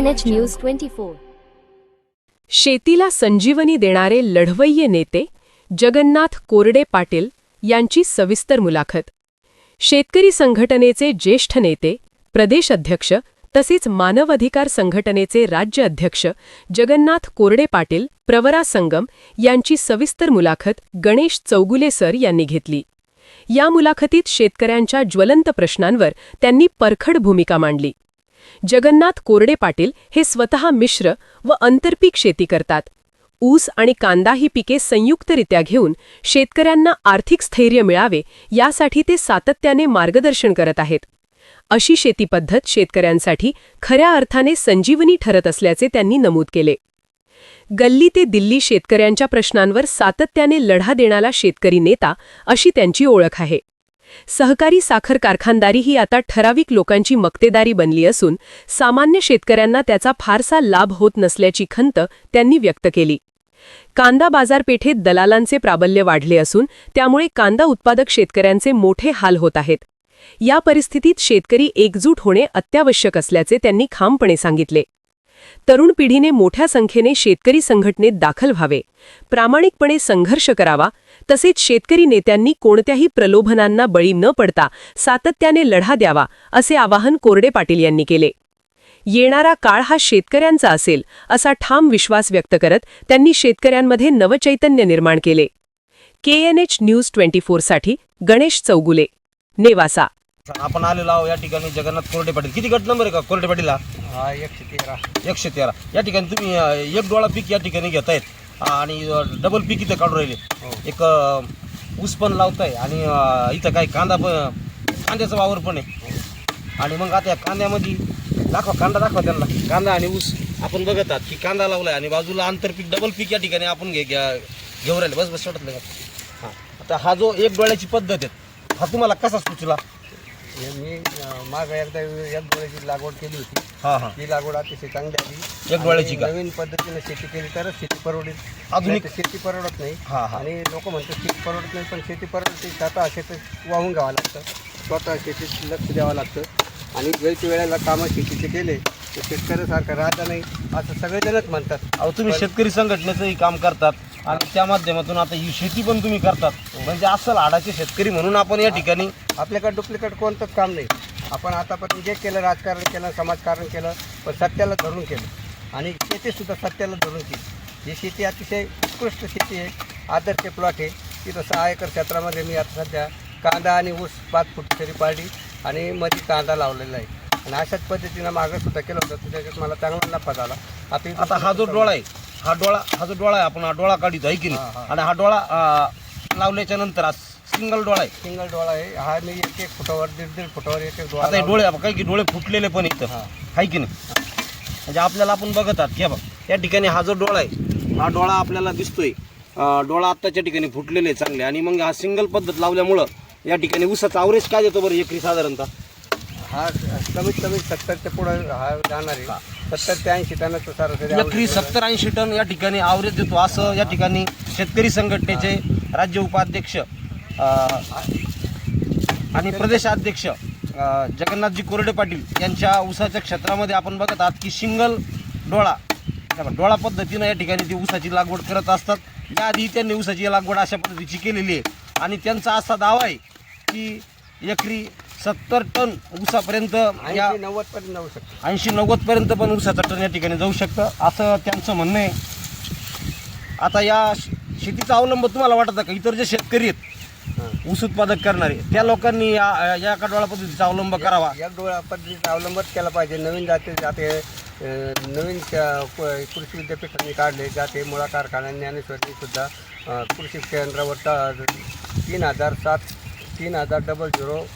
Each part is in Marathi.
KNH News 24. शेतीला संजीवनी देणारे लढवय्ये नेते जगन्नाथ कोरडे पाटील यांची सविस्तर मुलाखत. शेतकरी संघटनेचे ज्येष्ठ नेते प्रदेश अध्यक्ष तसेच मानवाधिकार संघटनेचे राज्य अध्यक्ष जगन्नाथ कोरडे पाटील प्रवरा संगम यांची सविस्तर मुलाखत गणेश चौगुले सर यांनी घेतली. या मुलाखतीत शेतकऱ्यांच्या ज्वलंत प्रश्नांवर त्यांनी परखड भूमिका मांडली. जगन्नाथ कोरडे पाटील हे स्वतः मिश्र व आंतरपीक शेती करतात. ऊस आणि कांदा ही पिके संयुक्तरित्या घेऊन शेतकऱ्यांना आर्थिक स्थैर्य मिळावे यासाठी ते सातत्याने मार्गदर्शन करत आहेत. अशी शेती पद्धत शेतकऱ्यांसाठी खऱ्या अर्थाने संजीवनी ठरत असल्याचे त्यांनी नमूद केले. गल्ली ते दिल्ली शेतकऱ्यांच्या प्रश्नांवर सातत्याने लढा देणारा शेतकरी नेता अशी त्यांची ओळख आहे. सहकारी साखर कारखानदारी ही आता ठराविक लोकांची मक्तेदारी बनली असून सामान्य शेतकऱ्यांना त्याचा फारसा लाभ होत नसल्याची खंत त्यांनी व्यक्त केली. कांदा बाजारपेठेत दलालांचे प्राबल्य वाढले असून त्यामुळे कांदा उत्पादक शेतकऱ्यांचे मोठे हाल होत आहेत. या परिस्थितीत शेतकरी एकजूट होणे अत्यावश्यक असल्याचे त्यांनी खामपणे सांगितले. तरुण पिढीने मोठ्या संख्येने शेतकरी संघटनेत दाखल व्हावे. प्रामाणिकपणे संघर्ष करावा. तसेच शेतकरी नेत्यांनी कोणत्याही प्रलोभनांना बळी न पडता सातत्याने लढा द्यावा असे आवाहन कोरडे पाटील यांनी केले. येणारा काळ हा शेतकऱ्यांचा असेल असा ठाम विश्वास व्यक्त करत त्यांनी शेतकऱ्यांमध्ये नवचैतन्य निर्माण केले. केएनएच न्यूज ट्वेंटी साठी गणेश चौगुले नेवासा. आपण आलेलो आहो या ठिकाणी जगन्नाथ कोरडे पाटील. किती गट नंबर आहे का कोरडे पाटीलला? हा एकशे तेरा. एकशे तेरा. या ठिकाणी तुम्ही एक डोळा पीक या ठिकाणी घेतायत. आणि डबल पीक इथं काढून राहिले. एक अं, ऊस पण लावताय आणि इथं काही कांदा पण कांद्याचा वावर पण आहे. आणि मग आता या कांद्यामध्ये दाखवा कांदा दाखवा त्यांना. कांदा आणि ऊस आपण बघत आहात की कांदा लावलाय आणि बाजूला आंतरपीक डबल पीक या ठिकाणी आपण घे घ्या- घेऊन राहिले. बस बस वाटत हां. आता हा जो एक डोळ्याची पद्धत आहे हा तुम्हाला कसा सुचला? हे मी अं, मागं एकदा एक डोळ्याची लागवड केली होती. हां हां. ती लागवड अतिशय चांगली आली. एक डोळ्याची आणि? नवीन पद्धतीने शेती केली तरच शेती परवडेल. आधुनिक- शेती परवडत नाही. हा, हा. आणि लोक म्हणतात शेती परवडत नाही पण शेती परवडते. स्वतः शेतीत वाहून घ्यावं लागतं. स्वतः शेतीत लक्ष द्यावं लागतं. आणि वेळच्या वेळेला कामं शेतीचे केले तर शेतकऱ्यासारखं राहता नाही असं सगळेजणच म्हणतात. अहो तुम्ही शेतकरी संघटनेचंही काम करतात आणि त्या माध्यमातून आता ही शेती पण तुम्ही करतात. म्हणजे अस्सल हाडाचे शेतकरी म्हणून आपण या ठिकाणी आपल्याकडे डुप्लिकेट कोणतंच काम नाही. आपण आतापर्यंत जे केलं राजकारण केलं समाजकारण केलं पण सत्याला धरून केलं. आणि शेतीसुद्धा सत्याला धरून केली. ही शेती अतिशय उत्कृष्ट शेती आहे आदर्श प्लॉट आहे. तिथं सहा एकर क्षेत्रामध्ये मी आता सध्या कांदा आणि ऊस पाच फूट तरी पाडली आणि मध्ये कांदा लावलेला आहे. आणि अशाच पद्धतीनं मागं सुद्धा केलं होतं तर त्याच्यात मला चांगला नफा झाला. आता इथं आता हा जो डोळा आहे हा डोळा हा जो डोळा आहे आपण हा डोळा काढितो आहे की हा, नाही. आणि हा डोळा अं, लावल्याच्या नंतर हा सिंगल डोळा आहे. सिंगल डोळा आहे. हा मी एक एक फुटावर दीड दीड फुटावर एक एक डोळा आता हे लावला. डोळे काही की डोळे फुटलेले पण इथं हा. आहे की नाही? म्हणजे आपल्याला आपण बघत आहात की बघ. या ठिकाणी हा जो डोळा आहे हा डोळा आपल्याला दिसतोय. अं, डोळा आत्ताच्या ठिकाणी फुटलेले आहे चांगले. आणि मग हा सिंगल पद्धत लावल्यामुळं या ठिकाणी ऊसाचा आवरेज काय देतो बरं एकरी साधारणतः? हा कमीत कमी सत्तरच्या पुढं हा जाणार आहे. सत्तर ते ऐंशी टनाचं सरासरी एकरी सत्तर ऐंशी टन या ठिकाणी आवरेज देतो. असं या ठिकाणी शेतकरी संघटनेचे राज्य उपाध्यक्ष अं, आणि प्रदेशाध्यक्ष अं, जगन्नाथजी कोरडे पाटील यांच्या ऊसाच्या क्षेत्रामध्ये आपण बघत आहात की सिंगल डोळा डोळा पद्धतीनं या ठिकाणी ते ऊसाची लागवड करत असतात. याआधी त्यांनी ऊसाची लागवड अशा पद्धतीची केलेली आहे. आणि त्यांचा असा दावा आहे की एकरी सत्तर टन ऊसापर्यंत या नव्वद पर्यंत जाऊ शकतो. ऐंशी नव्वद पर्यंत पण ऊसाचा टन या ठिकाणी जाऊ शकतं. असं त्यांचं म्हणणं आहे. आता या श- शेतीचा अवलंब तुम्हाला वाटतं का? इतर जे शेतकरी आहेत ऊस उत्पादक करणारे त्या लोकांनी या या कडवाळा पद्धतीचा अवलंब करावा. या डोळा पद्धतीचा अवलंबच केला पाहिजे. नवीन जाते जाते अं, नवीन क- क- कृषी विद्यापीठांनी काढले. जाते मुळा कारखाना ज्ञानेश्वरी सुद्धा अं, कृषी केंद्रावर ता- तीन हजार सात तीन हजार डबल झिरो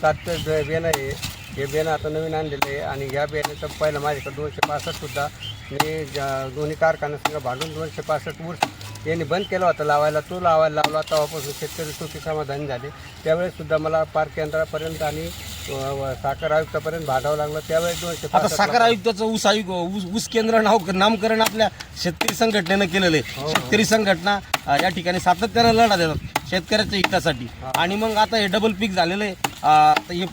सात बे- बेनं आहे. हे बेनं आता नवीन आणलेलं आहे आणि ह्या बेण्याचं पहिलं माझ्याकडे दोनशे पासष्टसुद्धा मी ज- दोन्ही कारखान्यासंग भांडून दोनशे पासष्ट वर्ष यांनी बंद केला होता लावायला. तो लावायला लावला तेव्हापासून शेतकरी सुखी समाधानी झाले. त्यावेळेस सुद्धा मला पार केंद्रापर्यंत आणि साखर आयुक्तापर्यंत भांडावं लागलं. त्यावेळेस दोनशे आता पासष्ट साखर आयुक्ताचं ऊस आयुक्त ऊस ऊस केंद्र नाव नामकरण आपल्या शेतकरी संघटनेनं केलेलं आहे. शेतकरी संघटना अं, या ठिकाणी सातत्यानं लढा देतात शेतकऱ्याच्या हितासाठी. आणि मग आता हे डबल पीक झालेलं आहे. अं, आता हे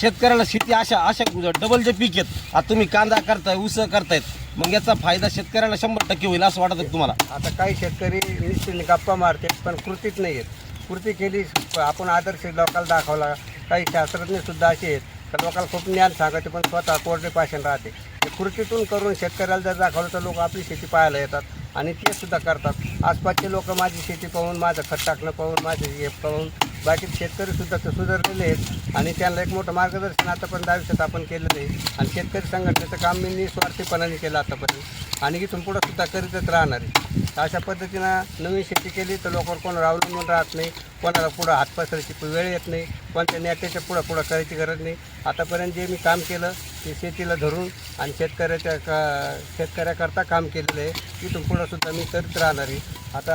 शेतकऱ्याला शेती अशा अशा डबलचे पीक आहेत आता तुम्ही कांदा करताय ऊस करतायत मग याचा फायदा शेतकऱ्याला शंभर टक्के होईल असं वाटत तुम्हाला? आता काही शेतकरी निश्चित गप्पा मारते पण कृतीत नाही आहेत कृती केली आपण आदर्श लोकांना दाखवला. काही शास्त्रज्ञ सुद्धा असे आहेत तर लोकांना खूप ज्ञान सांगते पण स्वतः कोरडे पाशन राहते. ते कृतीतून करून शेतकऱ्याला जर दाखवलं तर लोक आपली शेती पाहायला येतात आणि ते सुद्धा करतात. आसपासचे लोक माझी शेती पाहून माझं खत टाकणं पाहून माझे हे पाहून बाकी शेतकरी सुद्धा सुधारलेले आहेत आणि त्यांना एक मोठं मार्गदर्शन आतापर्यंत आयुष्यात आपण केलेलं आहे. आणि शेतकरी संघटनेचं काम मी निस्वार्थीपणाने केलं आतापर्यंत. आणि इथून पुढं सुद्धा करीतच राहणार आहे. अशा पद्धतीनं नवीन शेती केली तर लोकांवर कोणावर अवलंबून राहत नाही कोणाला पुढं हात पसरायची वेळ येत नाही कोणत्या नेत्याच्या पुढं पुढं करायची गरज नाही. आतापर्यंत जे मी काम केलं ते शेतीला धरून आणि शेतकऱ्याच्या का शेतकऱ्याकरता काम केलेलं आहे. इथून पुढं सुद्धा मी करीत राहणार आहे. आता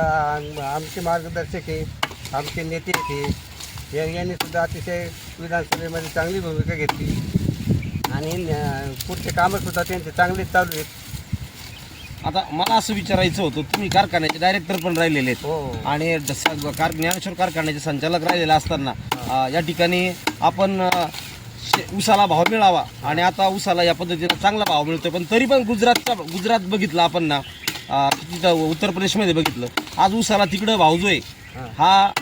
आमचे मार्गदर्शक आहे आमचे नेते हे या- यांनी सुद्धा अतिशय विधानसभेमध्ये चांगली भूमिका घेतली. आणि पुढचे कामंसुद्धा त्यांचे चांगले चालू आहेत. आता मला असं विचारायचं होतं तुम्ही कारखान्याचे डायरेक्टर पण राहिलेले आहेत. हो. आणि कार ज्ञानेश्वर कारखान्याचे संचालक राहिलेले असताना या ठिकाणी आपण ऊसाला भाव मिळावा. आणि आता ऊसाला या पद्धतीनं चांगला भाव मिळतोय. पण तरी पण गुजरातचा गुजरात बघितलं आपण ना उत्तर प्रदेशमध्ये बघितलं आज ऊसाला तिकडं भाव जो आहे हा.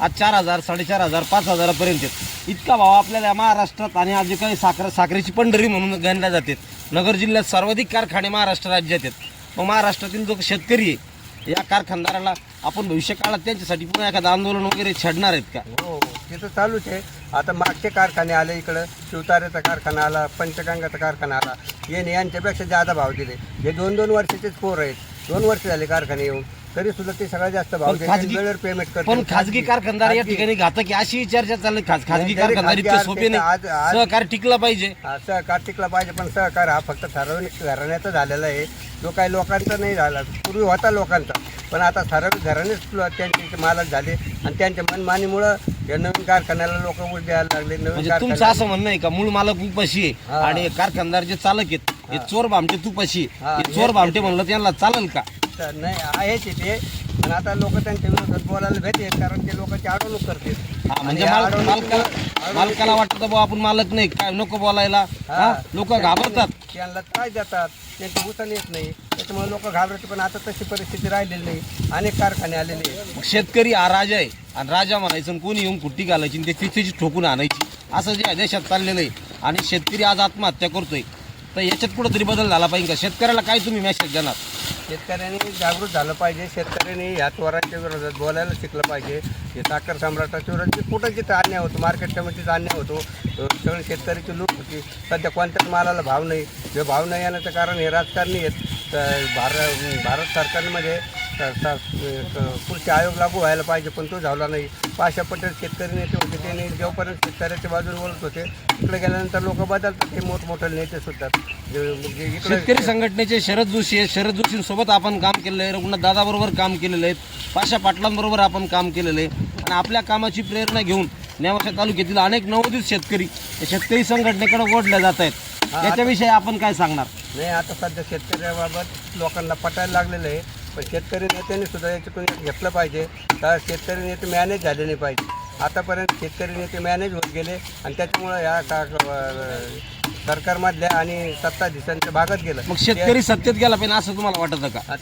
आज चार हजार साडेचार हजार पाच हजारापर्यंत इतका भाव आपल्याला महाराष्ट्रात आणि आज काही साखर साखरेची पंढरी म्हणून गणल्या जाते नगर जिल्ह्यात सर्वाधिक कारखाने महाराष्ट्र राज्यात आहेत. मग महाराष्ट्रातील जो शेतकरी आहे या कारखानदाराला आपण भविष्य काळात त्यांच्यासाठी पुन्हा एखादं आंदोलन वगैरे छेडणार आहेत का? हो ते तर चालूच आहे. आता मागचे कारखाने आले इकडं. शिवतारेचा कारखाना आला पंचगंगाचा कारखाना आला. याने यांच्यापेक्षा जादा भाव दिले. हे दोन दोन वर्षाचेच पोर आहेत. दोन वर्ष झाले कारखाने येऊन. तरी सुद्धा ते सगळ्यात जास्त भाव पण खाजगी- वेळेवर पेमेंट करतात पण खाजगी कारखानदार या ठिकाणी घातक आहे अशी चर्चा चालली. खाज खाजगी नाही, कारखानदार इतके सोपे आज- नाही. आज- सहकार टिकला पाहिजे. सहकार टिकला पाहिजे पण सहकार हा फक्त ठराविक घराण्याचा झालेला आहे. जो काही लोकांचा नाही झाला पूर्वी होता लोकांचा. पण आता ठराविक घरानेच लो- त्यांचे मालक झाले. आणि त्यांच्या मनमानीमुळं या नवीन कारखान्याला लोक ऊस द्यायला लागले नवीन म्हणजे तुमचं असं म्हणणं आहे का? मूळ मालक उपाशी आहे हा. आणि कारखानदार जे चालक आहेत हे चोर भामटे तुपाशी आहे. हा, हे चोर भामटे म्हणलं त्यांना चालेल का? तर नाही आहेच ते. पण आता लोक त्यांच्या विरोधात बोलायला भेटेल कारण ते लोकांची अडवणूक करतील. हा, म्हणजे आणि माल- अडवणूक- मालकाला मालकाला वाटतं बाबा आपण मालक नाही काय नको बोलायला. हा. लोक घाबरतात. त्यांना त्रास देतात. त्यांची उचल येत नाही. त्याच्यामुळे लोक घाबरते पण आता तशी परिस्थिती राहिलेली नाही. अनेक कारखाने आलेले आहेत. मग शेतकरी हा राजा आहे. आणि राजा म्हणायचं आणि कोणी येऊन कुट्टी घालायची आणि त्याची त्याची ठोकून आणायची. असं जे देशात चाललेलं आहे. आणि शेतकरी आज आत्महत्या करतोय. तर याच्यात कुठंतरी बदल झाला पाहिजे का? शेतकऱ्याला काय तुम्ही मेसेज देणार? शेतकऱ्यांनी जागृत झालं पाहिजे. शेतकऱ्यांनी ह्या चोरांच्या विरोधात बोलायला शिकलं पाहिजे. हे साखर सम्राटाच्या विरोधात कुठं जिथं अन्याय होतो मार्केट कमिटीचा अन्याय होतो सगळे शेतकऱ्याची लूट होती. सध्या कोणत्याच मालाला भाव नाही. जे भाव नाही येण्याचं कारण हे राजकारणी आहेत. तर भारत भारत सरकारमध्ये स- स- कृषी आयोग लागू व्हायला पाहिजे पण तो झाला नाही. पाशा पटेल शेतकरी नेते होते त्यांनी जेव्हापर्यंत शेतकऱ्याच्या बाजूने बोलत होते इकडे गेल्यानंतर लोक बदलतात हे मोठमोठे नेते सुद्धा. शेतकरी संघटनेचे शरद जोशी आहेत. शरद जोशींसोबत आपण काम केलेलं आहे. रघुनाथ दादाबरोबर काम केलेलं आहे. पाशा पाटलांबरोबर आपण काम केलेलं आहे. आणि आपल्या कामाची प्रेरणा घेऊन नेवाशा तालुक्यातील अनेक नवोदित शेतकरी शेतकरी संघटनेकडे ओढले जात आहेत. याच्याविषयी आपण काय सांगणार? नाही आता सध्या शेतकऱ्याबाबत लोकांना पटायला लागलेलं आहे. पण शेतकरी नेत्यांनी सुद्धा याच्यातून घेतलं पाहिजे. तर शेतकरी नेते मॅनेज झाले नाही पाहिजे. आतापर्यंत शेतकरी नेते मॅनेज होत गेले आणि त्याच्यामुळं या का सरकारमधल्या आणि सत्ताधीशांच्या भागात गेलं. मग शेतकरी सत्तेत गेला पाहिजे असं तुम्हाला वाटतं का?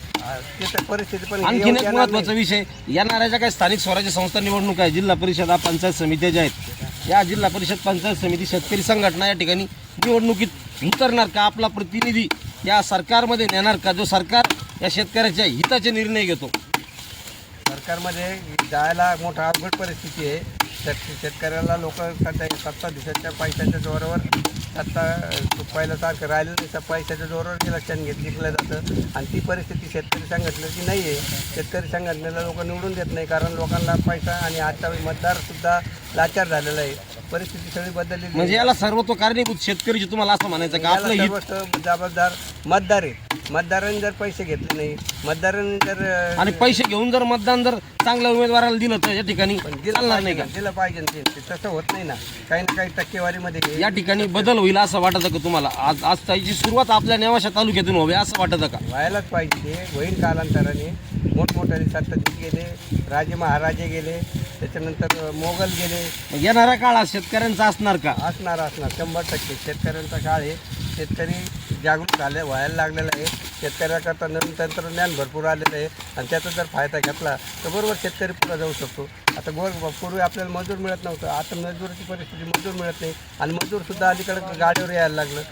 ते परिस्थिती पण आणखीन एक महत्त्वाचा. विषय येणाऱ्या ज्या काही स्थानिक स्वराज्य संस्था निवडणूक आहे जिल्हा परिषद हा पंचायत समित्या ज्या आहेत या जिल्हा परिषद पंचायत समिती शेतकरी संघटना या ठिकाणी निवडणुकीत उतरणार का? आपला प्रतिनिधी या सरकारमध्ये नेणार का? जो सरकार या शेतकऱ्याच्या हिताचे निर्णय घेतो. सरकारमध्ये जायला मोठा अवघड परिस्थिती आहे. शेत शेतकऱ्याला लोक सध्या सत्ता दिवसाच्या पैशाच्या जोरावर सत्ता पहिल्यासारखं राहिलं नाही. त्या पैशाच्या जोरावर इलेक्शन घेत जिंकलं जातं. आणि ती परिस्थिती शेतकरी संघटनेची नाही आहे. शेतकरी संघटनेला लोक निवडून देत नाही. कारण लोकांना पैसा आणि आजचा मतदारसुद्धा लाचार झालेला आहे. परिस्थिती सगळी बदललेली आहे. म्हणजे याला सर्वत्व कारणीभूत शेतकरीची तुम्हाला असं म्हणायचं का आपलं हित सर्वस्व जबाबदार मतदार आहे मतदारांनी जर पैसे घेतले नाही मतदारांनी जर आणि पैसे घेऊन जर मतदान जर चांगल्या उमेदवाराला दिलं तर या ठिकाणी चालणार नाही का? दिलं पाहिजे ना ते. ते तसं होत नाही ना. काही ना काही टक्केवारीमध्ये हे- या ठिकाणी बदल होईल असं वाटतं का तुम्हाला? आज आज त्याची सुरुवात आपल्या नेवाशा तालुक्यातून व्हावी असं वाटतं का? व्हायलाच पाहिजे ते. होईल कालांतराने. मोठमोठ्याने सत्ताधीश गेले राजे महाराजे गेले त्याच्यानंतर मोगल गेले. मग येणाऱ्या काळात शेतकऱ्यांचा असणार का? असणार असणार. शंभर टक्के. शेतकऱ्यांचा काळ आहे. शेतकरी जागरूक झाले व्हायला लागलेलं आहे. शेतकऱ्याकरता नवीन तंत्रज्ञान भरपूर आलेलं आहे आणि त्याचा जर फायदा घेतला तर बरोबर शेतकरी पुढे जाऊ शकतो. आता गोर पूर्वी आपल्याला मजूर मिळत नव्हतं. आता मजुराची परिस्थिती मजूर मिळत नाही आणि मजूरसुद्धा अलीकडे गाडीवर यायला लागलं.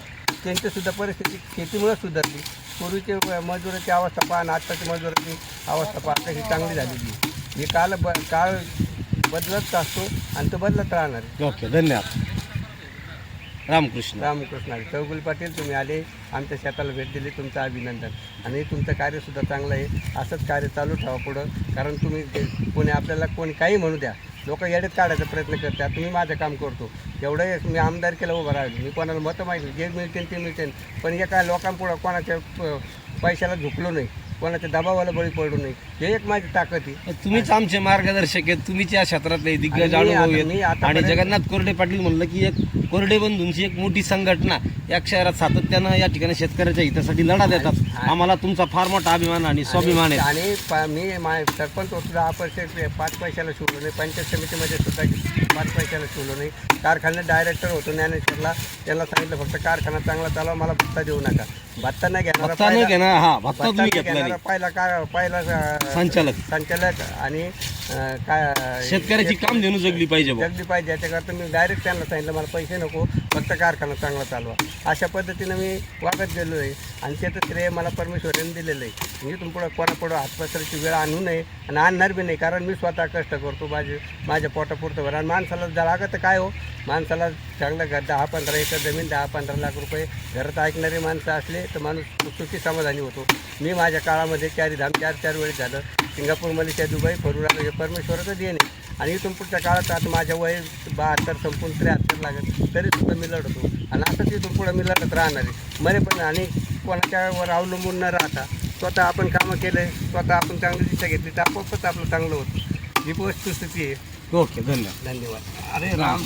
त्यांचीसुद्धा परिस्थिती शेतीमुळे सुधारली. पूर्वीचे मजुराची अवस्था पाहा आणि आत्ताची मजुराची अवस्था पाहा. ही चांगली झालेली आहे. हे काळ ब काळ बदलत असतो आणि तो बदलत राहणार आहे. ओके धन्यवाद. रामकृष्ण. रामकृष्ण. हरी. चौगुल पाटील तुम्ही आले. आमच्या शेताला भेट दिली. तुमचं अभिनंदन. आणि तुमचं कार्यसुद्धा चांगलं आहे. असंच कार्य चालू ठेवा पुढं. कारण तुम्ही ते- कोणी आपल्याला कोणी काही म्हणू द्या. लोक येड्यात काढायचा प्रयत्न करतात. तुम्ही माझं काम करतो. एवढं मी आमदार केलं उभं राहिलो. मी कोणाला मतं माहिती जे मिळतील ते मिळतील. पण एका लोकांपुढं कोणाच्या प- पैशाला झुकलो नाही. कोणाच्या दबावाला बळी पडलो नाही. हे एक माझी ताकद आहे. तुम्हीच आमचे मार्गदर्शक आहेत तुम्हीच या क्षेत्रातले दिग्गज आणि अनुभव आता- मी आहेत आणि जगन्नाथ कोरडे पाटील म्हणलं की एक कोरडे बंधूंची एक मोठी संघटना या शहरात सातत्यानं या ठिकाणी शेतकऱ्याच्या हितासाठी लढा देतात. आम्हाला तुमचा फार मोठा अभिमान आणि स्वाभिमान आहे. आणि पा- मी मा- सरपंच होतो दहा पाच पैशाला शिवलो नाही. पंचायत समितीमध्ये सुद्धा पाच पैशाला शिवलो नाही. कारखान्यात डायरेक्टर होतो ज्ञानेश्वरला. त्यांना सांगितलं फक्त कारखाना चांगला चालवा मला भत्ता देऊ नका. भत्ता नाही घेणार भत्ता नाही घेणार हा भत्ता तुम्ही घेतला नाही. पहिला का पहिला संचालक. संचालक आणि काय शेतकऱ्याची काम देणं जगली पाहिजे. जगली पाहिजे. याच्याकरता मी डायरेक्ट त्यांना सांगितलं मला पैसे नको फक्त कारखाना चांगला चालवा. अशा पद्धतीनं मी वागत गेलो आहे आणि त्याचं श्रेय मला परमेश्वराने दिलेलं आहे मी पुढं कोणापुढं हातपसराची वेळ आणू नये आणि आणणार बी नाही कारण मी स्वतः कष्ट करतो माझे माझ्या पोटापुरतं भर. आणि माणसाला जर लागत काय हो? माणसाला चांगलं घर दहा पंधरा एकर जमीन दहा पंधरा लाख रुपये घरात ऐकणारे माणसं असले तर माणूस सुखी समाधानी होतो. मी माझ्या काळामध्ये चारीधाम चार चार वेळेस झालं. सिंगापूर मलेशिया दुबई फरून आलो हे परमेश्वराचं देण आणि इथून पुढच्या काळात आता माझ्या वय बहात्तर संपून त्र्याहत्तर लागत तरी सुद्धा मी लढतो. आणि असंच इथून पुढं मी लढत राहणार आहे. मरे पण आणि कोणाच्यावर अवलंबून न राहता स्वतः आपण कामं केले स्वतः आपण चांगली दिशा घेतली तर आपोआपच आपलं चांगलं होतं. ही वस्तुस्थिती आहे. ओके धन्यवाद. धन्यवाद. अरे राम